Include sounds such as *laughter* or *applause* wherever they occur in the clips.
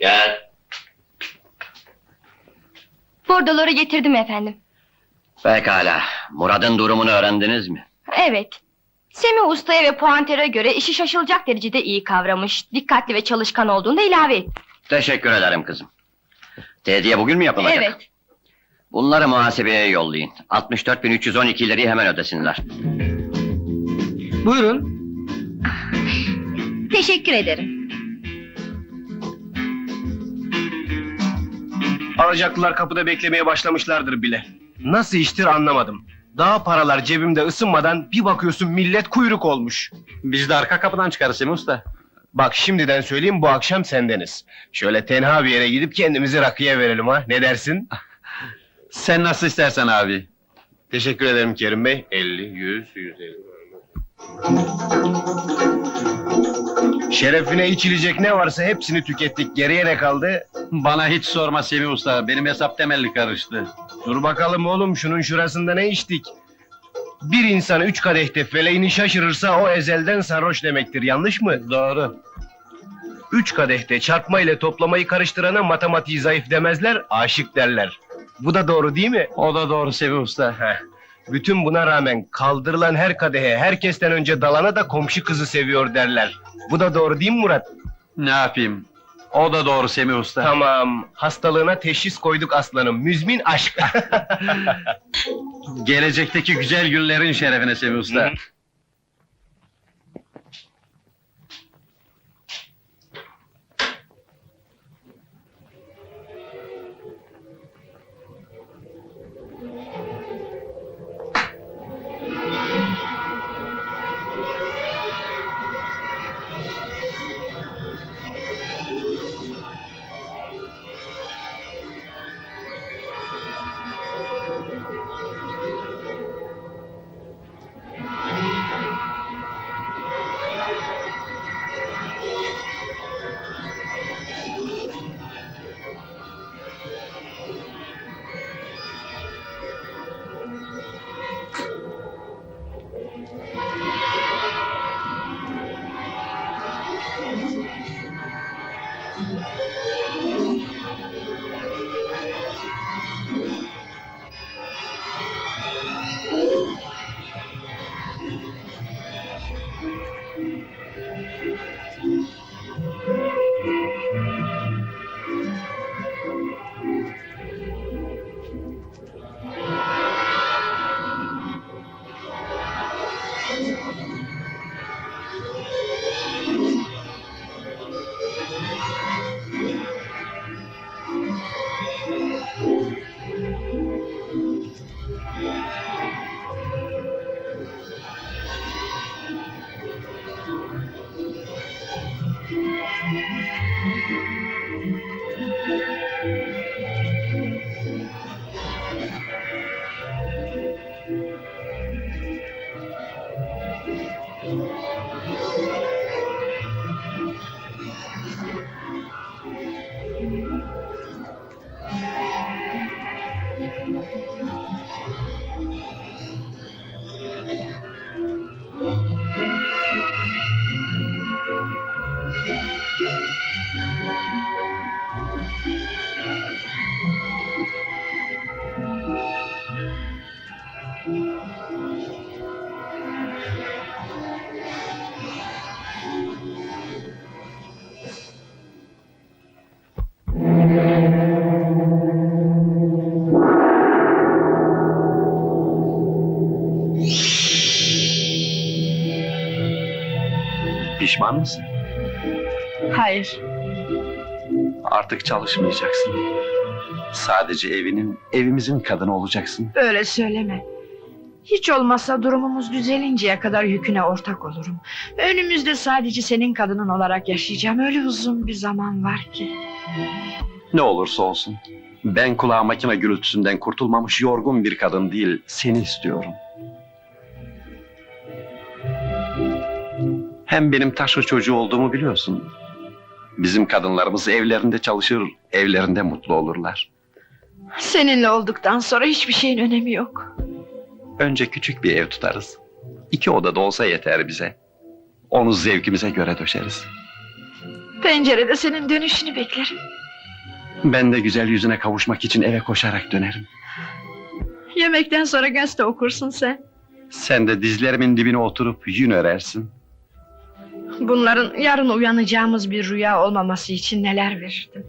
Gel. Bordoları getirdim efendim. Pekala. Murat'ın durumunu öğrendiniz mi? Evet. Semih Usta'ya ve Puanter'e göre işi şaşılacak derecede iyi kavramış. Dikkatli ve çalışkan olduğunu da ilave et. Teşekkür ederim kızım. Tediye bugün mü yapılacak? Evet. Bunları muhasebeye yollayın. 64.312 lirayı hemen ödesinler. Buyurun. Teşekkür ederim. Alacaklılar kapıda beklemeye başlamışlardır bile. Nasıl iştir anlamadım. Daha paralar cebimde ısınmadan bir bakıyorsun millet kuyruk olmuş. Biz de arka kapıdan çıkarız Semih Usta. Bak şimdiden söyleyeyim bu akşam sendeniz. Şöyle tenha bir yere gidip kendimizi rakıya verelim ha. Ne dersin? *laughs* Sen nasıl istersen abi. Teşekkür ederim Kerim Bey. 50, 100, 150. Şerefine içilecek ne varsa hepsini tükettik. Geriye ne kaldı? Bana hiç sorma Semih Usta. Benim hesap temelli karıştı. Dur bakalım oğlum şunun şurasında ne içtik? Bir insan üç kadehte feleğini şaşırırsa o ezelden sarhoş demektir. Yanlış mı? Doğru. Üç kadehte çarpma ile toplamayı karıştırana matematiği zayıf demezler, aşık derler. Bu da doğru değil mi? O da doğru Semih Usta. Heh. Bütün buna rağmen kaldırılan her kadehe herkesten önce dalana da komşu kızı seviyor derler. Bu da doğru değil mi Murat? Ne yapayım? O da doğru Semih Usta. Tamam. Hastalığına teşhis koyduk aslanım. Müzmin aşk. *laughs* Gelecekteki güzel günlerin şerefine Semih Usta. Hı hı. Thank you. Pişman mısın? Hayır, Artık çalışmayacaksın. Sadece evinin, evimizin kadını olacaksın. öyle söyleme. Hiç olmazsa durumumuz düzelinceye kadar yüküne ortak olurum. Önümüzde sadece senin kadının olarak yaşayacağım. Öyle uzun bir zaman var ki. Ne olursa olsun. Ben kulağa makine gürültüsünden kurtulmamış yorgun bir kadın değil, seni istiyorum. Hem benim taşra çocuğu olduğumu biliyorsun. Bizim kadınlarımız evlerinde çalışır, evlerinde mutlu olurlar. Seninle olduktan sonra hiçbir şeyin önemi yok. Önce küçük bir ev tutarız. İki odada olsa yeter bize. Onu zevkimize göre döşeriz. Pencerede senin dönüşünü beklerim. Ben de güzel yüzüne kavuşmak için eve koşarak dönerim. Yemekten sonra gazete okursun sen. Sen de dizlerimin dibine oturup yün örersin. Bunların yarın uyanacağımız bir rüya olmaması için neler verirdim.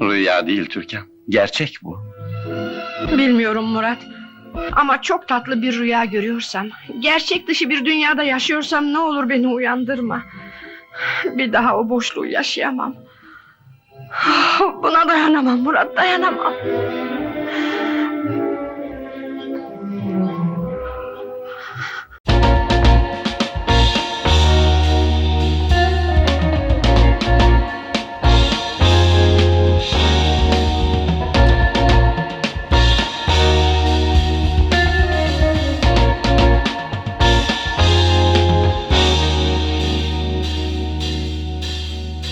Rüya değil Türkan. Gerçek bu. Bilmiyorum Murat. Ama çok tatlı bir rüya görüyorsam, gerçek dışı bir dünyada yaşıyorsam ne olur beni uyandırma. Bir daha o boşluğu yaşayamam. Buna dayanamam Murat, dayanamam.